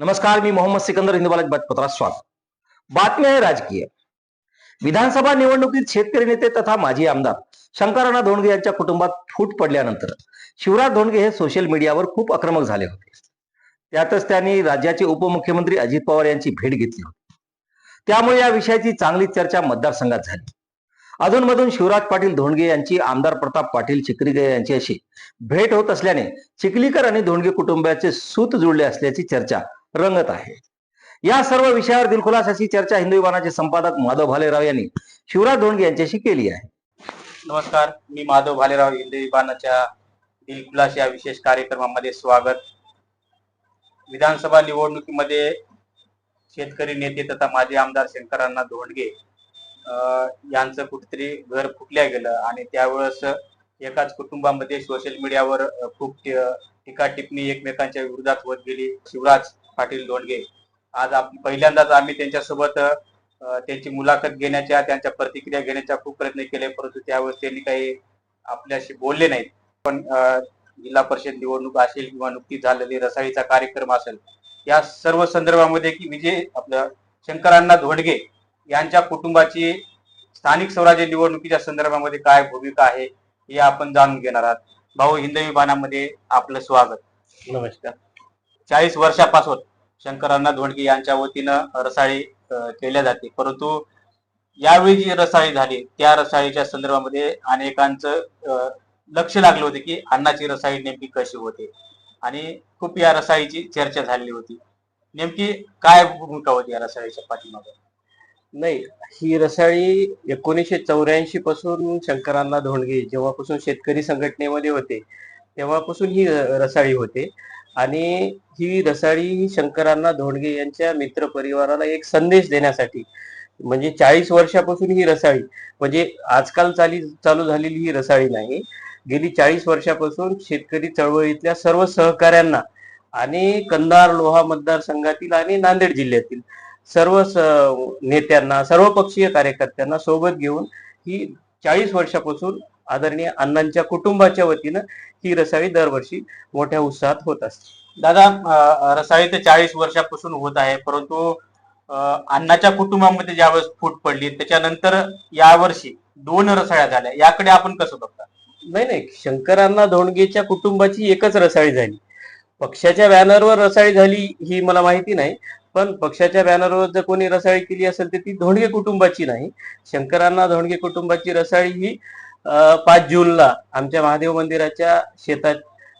नमस्कार मी मोहम्मद सिकंदर हिंदुबालक बातपत्रात स्वागत. बातमी आहे राजकीय. विधानसभा निवडणुकीत शेतकरी नेते तथा माजी आमदार शंकराना धोंडगे यांच्या कुटुंबात फूट पडल्यानंतर शिवराज धोंडगे हे सोशल मीडियावर खूप आक्रमक झाले होते. त्यातच त्यांनी राज्याचे उपमुख्यमंत्री अजित पवार यांची भेट घेतली होती. त्यामुळे या विषयाची चांगली चर्चा मतदारसंघात झाली. अधूनमधून शिवराज पाटील धोंडगे यांची आमदार प्रताप पाटील चिखलीकर अशी भेट होत असल्याने चिखलीकर आणि धोंडगे कुटुंबाचे सूत जुळले असल्याची चर्चा रंगत आहे. या सर्व विषयावर दिलखुलास अशी चर्चा हिंदू विमानाचे संपादक माधव भालेराव यांनी शिवराज धोंडगे यांच्याशी केली आहे. नमस्कार मी माधव भालेराव हिंदू विमानाच्या दिलखुलास या विशेष कार्यक्रमामध्ये स्वागत. विधानसभा निवडणुकीमध्ये शेतकरी नेते तथा माजी आमदार शंकरांना धोंडगे अं, यांचं कुठेतरी घर फुटल्या गेलं आणि त्यावेळेस एकाच कुटुंबामध्ये सोशल मीडियावर खूप टीका टिप्पणी एकमेकांच्या विरोधात होत गेली. शिवराज पाटील धोंडगे आज आप पहिल्यांदाच आम्ही त्यांच्यासोबत त्यांची मुलाखत घेण्याच्या त्यांच्या प्रतिक्रिया घेण्याचा खूप प्रयत्न केले परंतु त्यावेळेस त्यांनी काही आपल्याशी बोलले नाहीत. पण जिल्हा परिषद निवडणूक असेल किंवा नुकतीच झालेली रसाळीचा कार्यक्रम असेल या सर्व संदर्भामध्ये की विजय आपलं शंकरांना धोंडगे यांच्या कुटुंबाची स्थानिक स्वराज्य निवडणुकीच्या संदर्भामध्ये काय भूमिका आहे हे आपण जाणून घेणार आहात. भाऊ हिंदवी बाणामध्ये आपलं स्वागत. नमस्कार. चाळीस वर्षापासून शंकरांना धोंडगे यांच्या वतीनं रसाळी केल्या जाते. परंतु यावेळी जी रसाळी झाली त्या रसाळीच्या संदर्भामध्ये अनेकांचं लक्ष लागलं होतं की अण्णाची रसाळी नेमकी कशी होते? आणि खूप या रसाळीची चर्चा झालेली होती. नेमकी काय भूमिका होती या रसाळीच्या पाठीमागे? नाही ही रसाळी एकोणीसशे चौऱ्याऐंशी पासून शंकरांना धोंडगे जेव्हापासून शेतकरी संघटनेमध्ये होते तेव्हापासून ही रसाळी होते. आणि ही रसाळी ही शंकरांना धोंडगे यांच्या मित्र परिवाराला एक संदेश देण्यासाठी म्हणजे चाळीस वर्षापासून ही रसाळी म्हणजे आजकाल चाली चालू झालेली ही रसाळी नाही. गेली चाळीस वर्षापासून शेतकरी चळवळीतल्या सर्व सहकाऱ्यांना आणि कंधार लोहा मतदारसंघातील आणि नांदेड जिल्ह्यातील सर्व नेत्यांना सर्व पक्षीय कार्यकर्त्यांना सोबत घेऊन ही चाळीस वर्षापासून आदरणीय अण्णांच्या कुटुंबाच्या वतीनं ही रसाळी दरवर्षी मोठ्या उत्साहात होत असते. दादा रसाळी तर चाळीस वर्षापासून होत आहे परंतु अण्णाच्या कुटुंबामध्ये ज्यावेळेस फूट पडली त्याच्यानंतर यावर्षी दोन रसाळ्या झाल्या. याकडे आपण कसं बघता? नाही नाही. शंकरांना धोंडगेच्या कुटुंबाची एकच रसाळी झाली. पक्षाच्या बॅनरवर रसाळी झाली ही मला माहिती नाही पण पक्षाच्या बॅनरवर जर कोणी रसाळी केली असेल तर ती धोंडगे कुटुंबाची नाही. शंकरांना धोंडगे कुटुंबाची रसाळी ही पाच जूनला आमच्या महादेव मंदिराच्या शेतात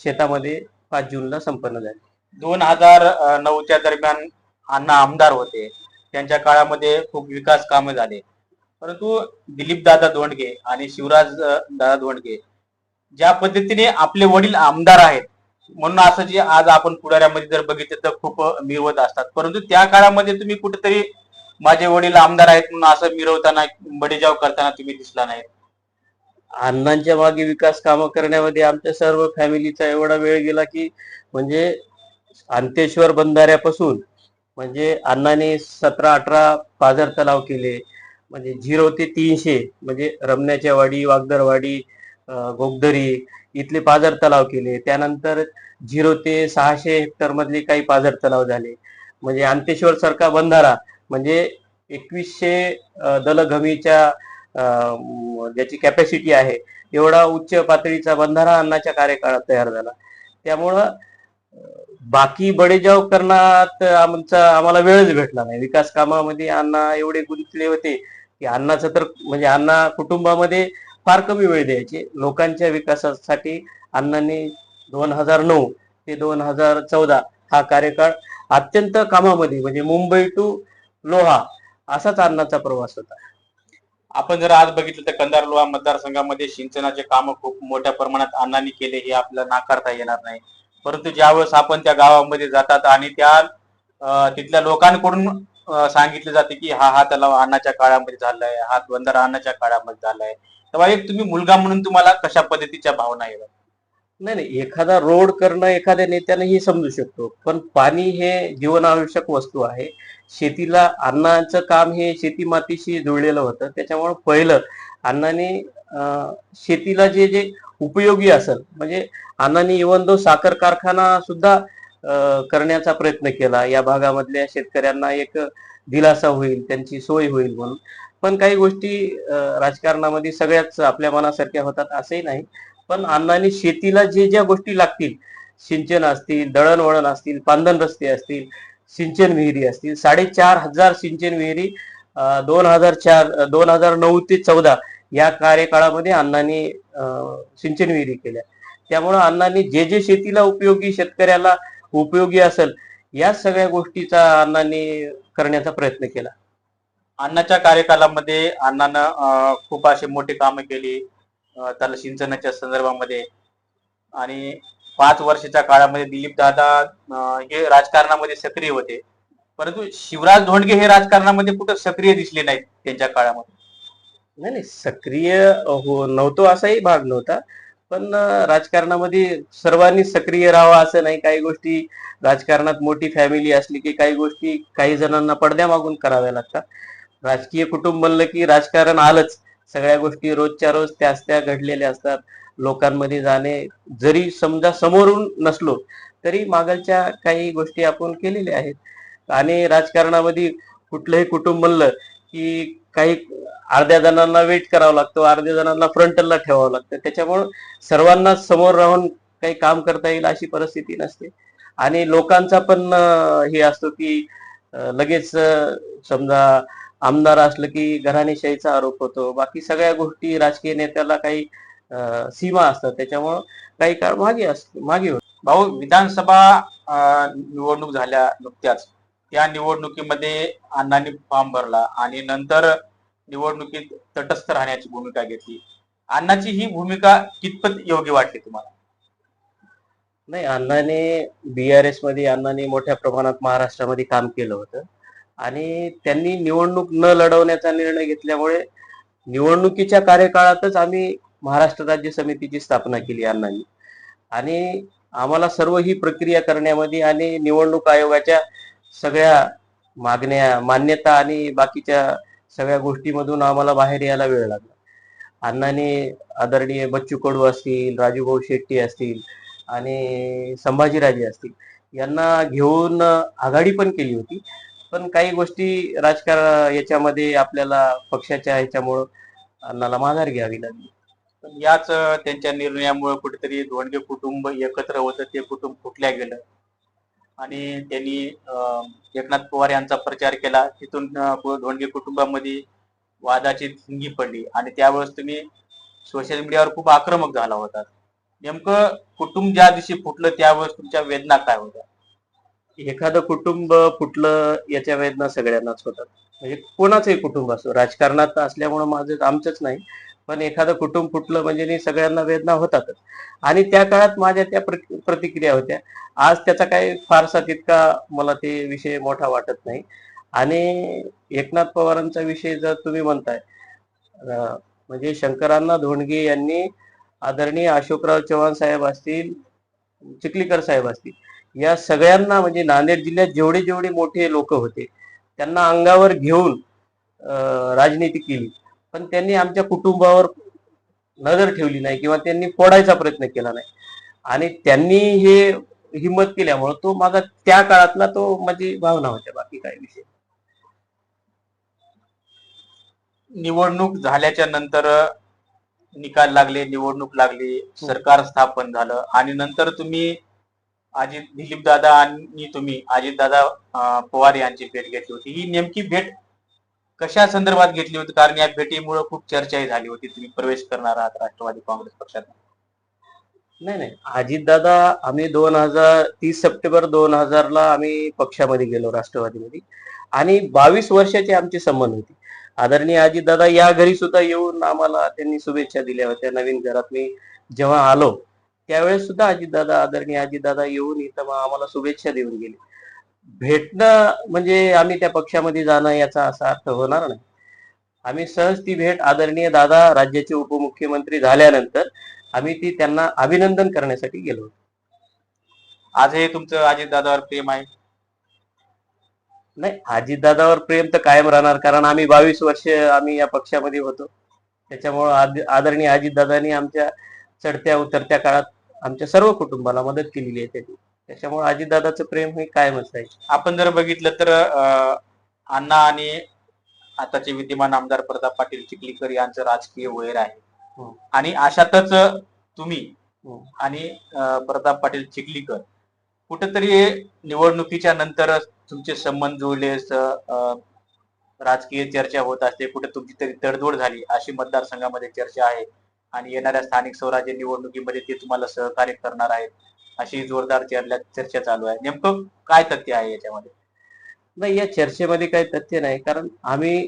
शेतामध्ये पाच जूनला संपन्न झाली. दोन हजार नऊच्या दरम्यान अण्णा आमदार होते. त्यांच्या काळामध्ये खूप विकास कामे झाले. परंतु दिलीप दादा धोंडगे आणि शिवराज दादा धोंडगे ज्या पद्धतीने आपले वडील आमदार आहेत म्हणून असं जे आज आपण पुढाऱ्यामध्ये जर बघितलं तर खूप मिरवत असतात. परंतु त्या काळामध्ये तुम्ही कुठेतरी माझे वडील आमदार आहेत म्हणून असं मिरवताना बडेजाव करताना तुम्ही दिसला नाही. अण्णांच्या मागे विकास कामं करण्यामध्ये आमच्या सर्व फॅमिलीचा एवढा वेळ गेला की म्हणजे अंतेश्वर बंधाऱ्यापासून म्हणजे अण्णाने सतरा अठरा पाझर तलाव केले. म्हणजे झिरो ते तीनशे म्हणजे रमण्याच्या वाडी वागदरवाडी गोगदरी इथले पाझर तलाव केले. त्यानंतर झिरो ते सहाशे हेक्टर मधले काही पाझर तलाव झाले. म्हणजे अंतेश्वर सारखा बंधारा म्हणजे एकवीसशे दलघमीच्या ज्याची कॅपॅसिटी आहे एवढा उच्च पातळीचा बंधारा अण्णाच्या कार्यकाळात तयार झाला. त्यामुळं बाकी बडेजाव करण्यात आमचा आम्हाला वेळच भेटला नाही. विकास कामामध्ये अण्णा एवढे गुंतले होते की अण्णाचं तर म्हणजे अण्णा कुटुंबामध्ये फार कमी वेळ द्यायचे. लोकांच्या विकासासाठी अण्णांनी दोन हजार नऊ ते दोन हजार चौदा हा कार्यकाळ अत्यंत कामामध्ये म्हणजे मुंबई टू लोहा असाच अण्णाचा प्रवास होता. आपण जर आज बघितलं तर कंधार लोहा मतदारसंघामध्ये सिंचनाचे कामं खूप मोठ्या प्रमाणात अण्णांनी केले हे आपल्याला नाकारता येणार नाही. परंतु ज्यावेळेस आपण त्या गावामध्ये जातात आणि त्या तिथल्या लोकांकडून सांगितले जाते की हा हा तलाव अन्नाच्या काळामध्ये झालाय हा बंधारा अन्नाच्या काळामध्ये झालाय तेव्हा एक तुम्ही मुलगा म्हणून तुम्हाला कशा पद्धतीच्या भावना येतात नाही नाही एखादा रोड करणं एखाद्या नेत्याने हे समजू शकतो पण पाणी हे जीवनावश्यक वस्तू आहे. शेतीला अन्नाचं काम हे शेती मातीशी जुळलेलं होतं. त्याच्यामुळे पहिलं अन्नाने शेतीला जे जे उपयोगी असेल म्हणजे अण्णांनी इवन दो साखर कारखाना सुद्धा अं, करण्याचा प्रयत्न केला. या भागामधल्या शेतकऱ्यांना एक दिलासा होईल त्यांची सोय होईल म्हणून. पण काही गोष्टी राजकारणामध्ये सगळ्याच आपल्या मनासारख्या होतात असंही नाही. पण अन्नाने शेतीला जे ज्या गोष्टी लागतील सिंचन असतील दळणवळण असतील पांधन रस्ते असतील सिंचन विहिरी असतील. साडेचार हजार सिंचन विहिरी दोन हजार चार दोन हजार नऊ ते चौदा या कार्यकाळामध्ये अण्णांनी सिंचन विहिरी केल्या. त्यामुळं अण्णांनी जे जे शेतीला उपयोगी शेतकऱ्याला उपयोगी असेल या सगळ्या गोष्टीचा अण्णांनी करण्याचा प्रयत्न केला. अण्णाच्या कार्यकालामध्ये अण्णानं खूप असे मोठे कामं केली त्याला सिंचनाच्या संदर्भामध्ये. आणि पाच वर्षाच्या काळामध्ये दिलीप दादा हे राजकारणामध्ये सक्रिय होते. परंतु शिवराज धोंडगे हे राजकारणामध्ये कुठं सक्रिय दिसले नाहीत त्यांच्या काळामध्ये? नाही नाही सक्रिय हो नव्हतो असाही भाग नव्हता. पण राजकारणामध्ये सर्वांनी सक्रिय राहावं असं नाही. काही गोष्टी राजकारणात मोठी फॅमिली असली की काही गोष्टी काही जणांना पडद्या मागून कराव्या लागतात. राजकीय कुटुंब म्हणलं की राजकारण आलंच. सगळ्या गोष्टी रोजच्या रोज त्याच त्या घडलेल्या असतात. लोकांमध्ये जाणे जरी समजा समोरून नसलो तरी मागलच्या काही गोष्टी आपण केलेल्या आहेत. आणि राजकारणामध्ये कुठलंही कुटुंब म्हणलं की काही अर्ध्या जणांना वेट करावं लागतं अर्ध्या जणांना फ्रंटला ठेवावं लागतं. त्याच्यामुळं सर्वांना समोर राहून काही काम करता येईल अशी परिस्थिती नसते. आणि लोकांचा पण हे असतो की लगेच समजा आमदार असलं की घराणेशाहीचा आरोप होतो. बाकी सगळ्या गोष्टी राजकीय नेत्याला काही सीमा असतात. त्याच्यामुळं काही काळ मागे असत मागे होत. भाऊ विधानसभा निवडणूक झाल्या नुकत्याच. त्या निवडणुकीमध्ये अण्णांनी फॉर्म भरला आणि नंतर निवडणुकीत तटस्थ राहण्याची भूमिका घेतली. अण्णाची ही भूमिका कितपत योग्य वाटली तुम्हाला? नाही अण्णाने बी आर एसमध्ये अण्णाने मोठ्या प्रमाणात महाराष्ट्रामध्ये काम केलं होतं. आणि त्यांनी निवडणूक न लढवण्याचा निर्णय घेतल्यामुळे निवडणुकीच्या कार्यकाळातच आम्ही महाराष्ट्र राज्य समितीची स्थापना केली अण्णांनी. आणि आम्हाला सर्व ही प्रक्रिया करण्यामध्ये आणि निवडणूक आयोगाच्या सगळ्या मागण्या मान्यता आणि बाकीच्या सगळ्या गोष्टीमधून आम्हाला बाहेर यायला वेळ लागला. अण्णांनी आदरणीय बच्चू कडू असतील राजूभाऊ शेट्टी असतील आणि संभाजीराजे असतील यांना घेऊन आघाडी पण केली होती. पण काही गोष्टी राजकारण याच्यामध्ये आपल्याला पक्षाच्या ह्याच्यामुळं अण्णाला माघार घ्यावी लागली. पण याच त्यांच्या निर्णयामुळे कुठेतरी धोंडगे कुटुंब एकत्र होतं ते कुटुंब फुटल्या गेलं. आणि त्यांनी एकनाथ पवार यांचा प्रचार केला. तिथून धोंडगे कुटुंबामध्ये वादाची थिंगी पडली. आणि त्यावेळेस तुम्ही सोशल मीडियावर खूप आक्रमक झाला होता. नेमकं कुटुंब ज्या दिवशी फुटलं त्यावेळेस तुमच्या वेदना काय होत्या? एखादं कुटुंब फुटलं याच्या वेदना सगळ्यांनाच होतात. म्हणजे कोणाचंही कुटुंब असो राजकारणात असल्यामुळे माझं आमचंच नाही. पण एखादं कुटुंब फुटलं म्हणजे सगळ्यांना वेदना होतातच. आणि त्या काळात माझ्या त्या प्र- प्रतिक्रिया होत्या. आज त्याचा काही फारसा तितका मला ते विषय मोठा वाटत नाही. आणि एकनाथ पवारांचा विषय जर तुम्ही म्हणताय म्हणजे शंकरांना धोंडगे यांनी आदरणीय अशोकराव चव्हाण साहेब असतील चिखलीकर साहेब असतील या सगळ्यांना म्हणजे नांदेड जिल्ह्यात जेवढे जेवढे मोठे लोक होते त्यांना अंगावर घेऊन राजनीती केली. पण त्यांनी आमच्या कुटुंबावर नजर ठेवली नाही किंवा त्यांनी फोडायचा प्रयत्न केला नाही. आणि त्यांनी हे हिंमत केल्यामुळं तो माझा त्या काळातला तो माझी भावना होत्या बाकी काही विषय निवडणूक झाल्याच्यानंतर निकाल लागले निवडणूक लागली सरकार स्थापन झालं आणि नंतर तुम्ही अजित दिलीप दादा आणि तुम्ही अजित दादा पवार यांची भेट घेतली होती. ही नेमकी भेट कशा संदर्भात घेतली होती? कारण या भेटीमुळे खूप चर्चाही झाली होती. तुम्ही प्रवेश करणार आहात राष्ट्रवादी काँग्रेस पक्षात नाही नाही. अजितदादा आम्ही दोन हजार तीस सप्टेंबर दोन हजारला आम्ही पक्षामध्ये गेलो राष्ट्रवादीमध्ये. आणि बावीस वर्षाचे आमचे संबंध होते. आदरणीय अजितदादा या घरी सुद्धा येऊन आम्हाला त्यांनी शुभेच्छा दिल्या होत्या. नवीन घरात मी जेव्हा आलो त्यावेळेस सुद्धा अजितदादा आदरणीय अजितदादा येऊन इथं आम्हाला शुभेच्छा देऊन गेले. भेटणं म्हणजे आम्ही त्या पक्षामध्ये जाणं याचा असा अर्थ होणार नाही. आम्ही सहज ती भेट आदरणीय दादा राज्याचे उपमुख्यमंत्री झाल्यानंतर आम्ही ती त्यांना अभिनंदन करण्यासाठी गेलो होतो. आजही तुमचं अजित दादावर प्रेम आहे? नाही अजितदादावर प्रेम तर कायम राहणार कारण आम्ही बावीस वर्ष आम्ही या पक्षामध्ये होतो. त्याच्यामुळं आद- आदरणीय अजितदादांनी आमच्या चढत्या उतरत्या काळात आमच्या सर्व कुटुंबाला मदत केलेली आहे त्यांनी. त्याच्यामुळे अजितदादाचं प्रेम हे कायमच आहे आपण जर बघितलं तर अण्णा आणि आताचे विद्यमान आमदार प्रताप पाटील चिखलीकर यांचं राजकीय वैर आहे हं. आणि अशातच तुम्ही हं. आणि प्रताप पाटील चिखलीकर कुठेतरी निवडणुकीच्या नंतर तुमचे संबंध जुळले राजकीय चर्चा होत असते कुठे तुमची तरी तडजोड झाली अशी मतदारसंघामध्ये चर्चा आहे आणि येणाऱ्या स्थानिक स्वराज्य निवडणुकीमध्ये ते तुम्हाला सहकार्य करणार आहेत अशी जोरदार चर्चा चर्चा चालू आहे. नेमकं काय तथ्य आहे याच्यामध्ये? नाही या चर्चेमध्ये काही तथ्य नाही. कारण आम्ही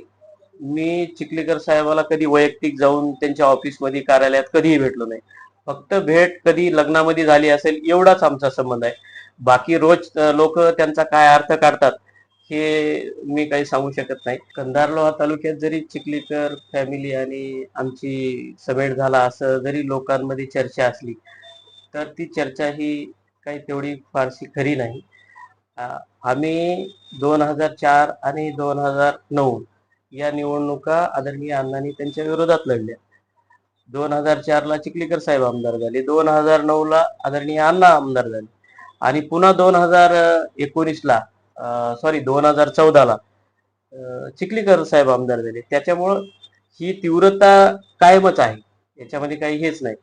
मी चिखलीकर साहेबाला कधी वैयक्तिक जाऊन त्यांच्या ऑफिसमध्ये कार्यालयात कधीही भेटलो नाही. फक्त भेट कधी लग्नामध्ये झाली असेल एवढाच आमचा संबंध आहे. बाकी रोज लोक त्यांचा काय अर्थ काढतात हे मी काही सांगू शकत नाही. कंधारलोहा तालुक्यात जरी चिखलीकर फॅमिली आणि आमची समेट झाला असं जरी लोकांमध्ये चर्चा असली तर ती चर्चा ही काही तेवढी फारशी खरी नाही. आम्ही दोन हजार चार आणि दोन हजार नऊ या निवडणुका आदरणीय अण्णांनी त्यांच्या विरोधात लढल्या. दोन हजार चारला चिखलीकर साहेब आमदार झाले. दोन हजार नऊला आदरणीय अण्णा आमदार झाले. आणि पुन्हा दोन हजार एकोणीसला सॉरी दोन हजार चौदाला चिखलीकर साहेब आमदार झाले. त्याच्यामुळं ही तीव्रता कायमच आहे. याच्यामध्ये काही हेच नाही.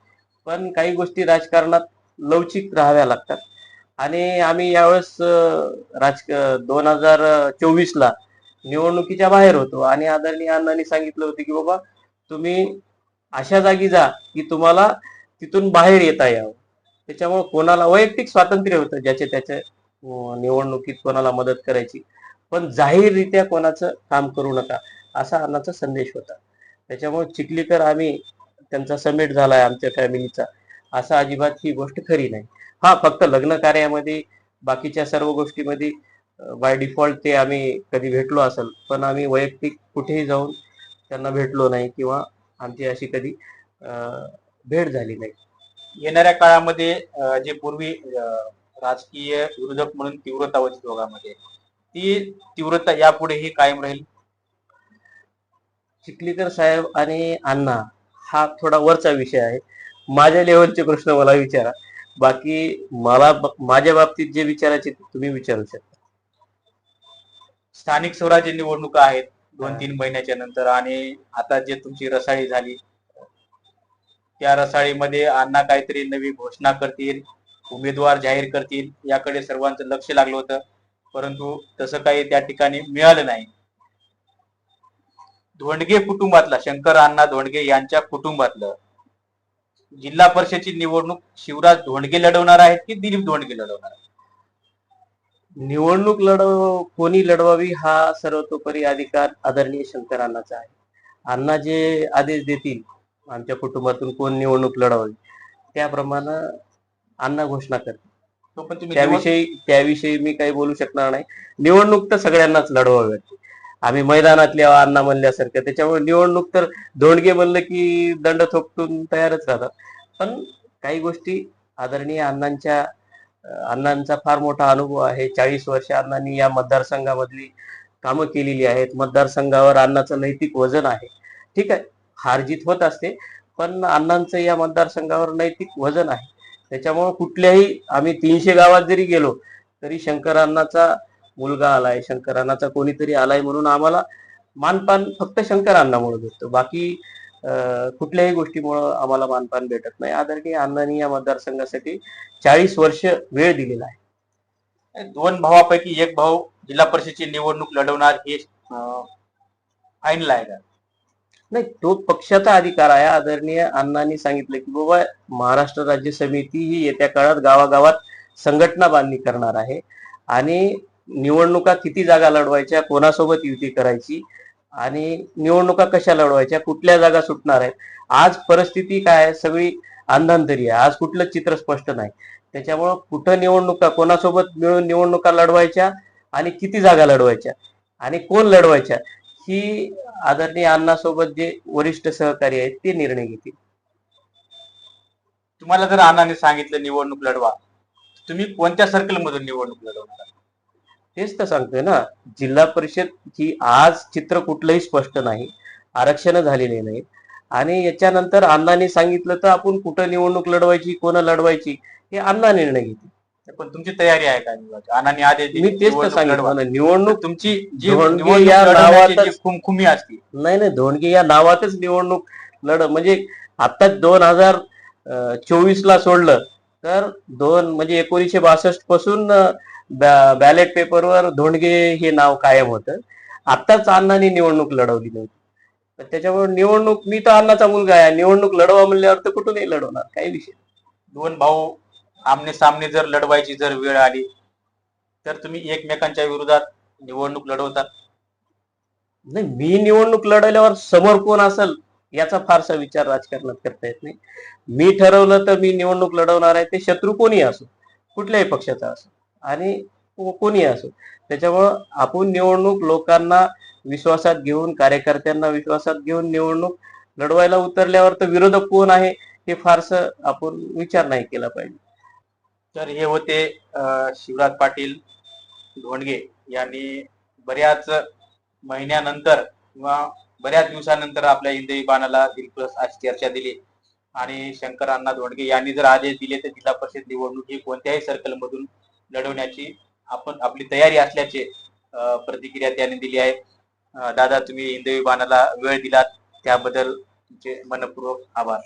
पण काही गोष्टी राजकारणात लवचिक राहाव्या लागतात. आणि आम्ही यावेळेस राज दोन हजार चोवीस ला निवडणुकीच्या बाहेर होतो. आणि आदरणीय अण्णांनी सांगितलं होतं की बाबा तुम्ही अशा जागी जा की तुम्हाला तिथून बाहेर येता यावं. त्याच्यामुळे कोणाला वैयक्तिक स्वातंत्र्य होतं ज्याचे त्याचे निवडणुकीत कोणाला मदत करायची. पण जाहीररित्या कोणाचं काम करू नका असा अण्णाचा संदेश होता. त्याच्यामुळे चिखलीकर आम्ही त्यांचा समेट झालाय आमच्या फॅमिलीचा. असं अजिबात ही गोष्ट खरी नाही. हा फक्त लग्न कार्यामध्ये बाकीच्या सर्व गोष्टीमध्ये बाय डिफॉल्ट ते आम्ही कधी भेटलो असेल पण आम्ही वैयक्तिक कुठेही जाऊन त्यांना भेटलो नाही किंवा आमची अशी कधी भेट झाली नाही. येणाऱ्या काळामध्ये जे पूर्वी राजकीय विरोधक म्हणून तीव्रता होती दोघांमध्ये ती तीव्रता यापुढेही कायम राहील? चिखलीकर साहेब आणि अण्णा हा थोडा वरचा विषय आहे. माझ्या लेवलचे प्रश्न मला विचारा. बाकी मला माझ्या बाबतीत जे विचारायचे तुम्ही विचारू शकता. स्थानिक स्वराज्य निवडणुका आहेत दोन तीन महिन्याच्या नंतर आणि आता जे तुमची रसाळी झाली त्या रसाळीमध्ये अण्णा काहीतरी नवी घोषणा करतील उमेदवार जाहीर करतील याकडे सर्वांचं लक्ष लागलं होतं. परंतु तसं काही त्या ठिकाणी मिळालं नाही. धोंडगे कुटुंबातला शंकर अण्णा धोंडगे यांच्या कुटुंबातलं जिल्हा परिषदची निवडणूक शिवराज धोंडगे लढवणार आहेत की दिलीप धोंडगे लढवणार आहेत? निवडणूक लढव कोणी लढवावी हा सर्वतोपरी अधिकार आदरणीय शंकर अण्णाचा आहे. अण्णा जे आदेश देतील आमच्या कुटुंबातून कोण निवडणूक लढवावी त्याप्रमाणे अण्णा घोषणा करतील. तो पण तुम्ही निवड- त्याविषयी त्याविषयी मी काही बोलू शकणार नाही. निवडणूक तर सगळ्यांनाच लढवावी वाटते. आम्ही मैदानातले अण्णा म्हणल्यासारखं. त्याच्यामुळे निवडणूक तर धोंडगे म्हणलं की दंड थोपटून तयारच राहतात. पण काही गोष्टी आदरणीय अण्णांच्या अण्णांचा फार मोठा अनुभव आहे. चाळीस वर्ष अण्णांनी या मतदारसंघामधली कामं केलेली आहेत. मतदारसंघावर अण्णाचं नैतिक वजन आहे. ठीक आहे हारजीत होत असते पण अण्णांचं या मतदारसंघावर नैतिक वजन आहे. त्याच्यामुळे कुठल्याही आम्ही तीनशे गावात जरी गेलो तरी शंकर अण्णाचा मुलगा आलाय शंकरानाचा कोणीतरी आलाय म्हणून आम्हाला मानपान फक्त शंकरांनामुळे भेटतो. बाकी कुठल्याही गोष्टीमुळं आम्हाला मानपान भेटत नाही. आदरणीय अण्णांनी या मतदारसंघासाठी चाळीस वर्ष वेळ दिलेला आहे. दोन भावापैकी एक भाऊ जिल्हा परिषदेची निवडणूक लढवणार हे अं, आहे. का नाही तो पक्षाचा अधिकार आहे. आदरणीय अण्णांनी सांगितलं की बाबा महाराष्ट्र राज्य समिती ही येत्या काळात गावागावात संघटना बांधणी करणार आहे. आणि निवडणुका किती जागा लढवायच्या कोणासोबत युती करायची आणि निवडणुका कशा लढवायच्या कुठल्या जागा सुटणार आहेत आज परिस्थिती काय आहे सगळी अंधांतरी आहे. आज कुठलं चित्र स्पष्ट नाही. त्याच्यामुळं कुठं निवडणुका कोणासोबत मिळून निवडणुका लढवायच्या आणि किती जागा लढवायच्या आणि कोण लढवायच्या ही आदरणीय अण्णासोबत जे वरिष्ठ सहकारी आहेत ते निर्णय घेतील. तुम्हाला जर अण्णाने सांगितलं निवडणूक लढवा तुम्ही कोणत्या सर्कल मधून निवडणूक लढवणार? तेच तर सांगतोय ना जिल्हा परिषद ही आज चित्र कुठलंही स्पष्ट नाही आरक्षण झालेले नाहीत. आणि याच्यानंतर अण्णांनी सांगितलं तर आपण कुठं निवडणूक लढवायची कोण लढवायची हे अण्णा निर्णय घेतील. पण तुमची तयारी आहे का? अण्णांनी आदेश मी तेच तर निवडणूक सांगितलं निवडणूक तुमची जी निवडणूक या नावातच- खुमखुमी असते. नाही नाही धोंडगे या नावातच निवडणूक लढ म्हणजे आता दोन हजार चोवीस ला सोडलं तर दोन म्हणजे एकोणीशे बासष्टपासून बॅलेट पेपरवर धोंडगे हे नाव कायम होतं. आताच अण्णांनी निवडणूक लढवली नव्हती. त्याच्यामुळे निवडणूक मी तर अण्णाचा मुलगा आहे. निवडणूक लढवा म्हणल्यावर तर कुठूनही लढवणार काही विषय. दोन भाऊ आमने सामने जर लढवायची जर वेळ आली तर तुम्ही एकमेकांच्या विरोधात निवडणूक लढवतात नाही मी निवडणूक लढवल्यावर समोर कोण असेल याचा फारसा विचार राजकारणात करता येत नाही. मी ठरवलं तर मी निवडणूक लढवणार आहे ते शत्रू कोणी असो कुठल्याही पक्षाचा असो. आणि कोणी असो. त्याच्यामुळं आपण निवडणूक लोकांना विश्वासात घेऊन कार्यकर्त्यांना विश्वासात घेऊन निवडणूक लढवायला उतरल्यावर तर विरोधक कोण आहे हे फारसं आपण विचार नाही केला पाहिजे. तर हे होते शिवराज पाटील धोंडगे यांनी बऱ्याच महिन्यानंतर किंवा बऱ्याच दिवसानंतर आपल्या हिंदवी बाणाला दिलखुलास अशी चर्चा दिली. आणि शंकर अण्णा धोंडगे यांनी जर आदेश दिले तर जिल्हा परिषद निवडणूक ही कोणत्याही सर्कल मधून लढवण्याची आपण आपली तयारी असल्याचे प्रतिक्रिया त्यांनी दिली आहे. दादा तुम्ही हिंदवी बाणाला वेळ दिलात. त्याबद्दल तुमचे मनपूर्वक आभार.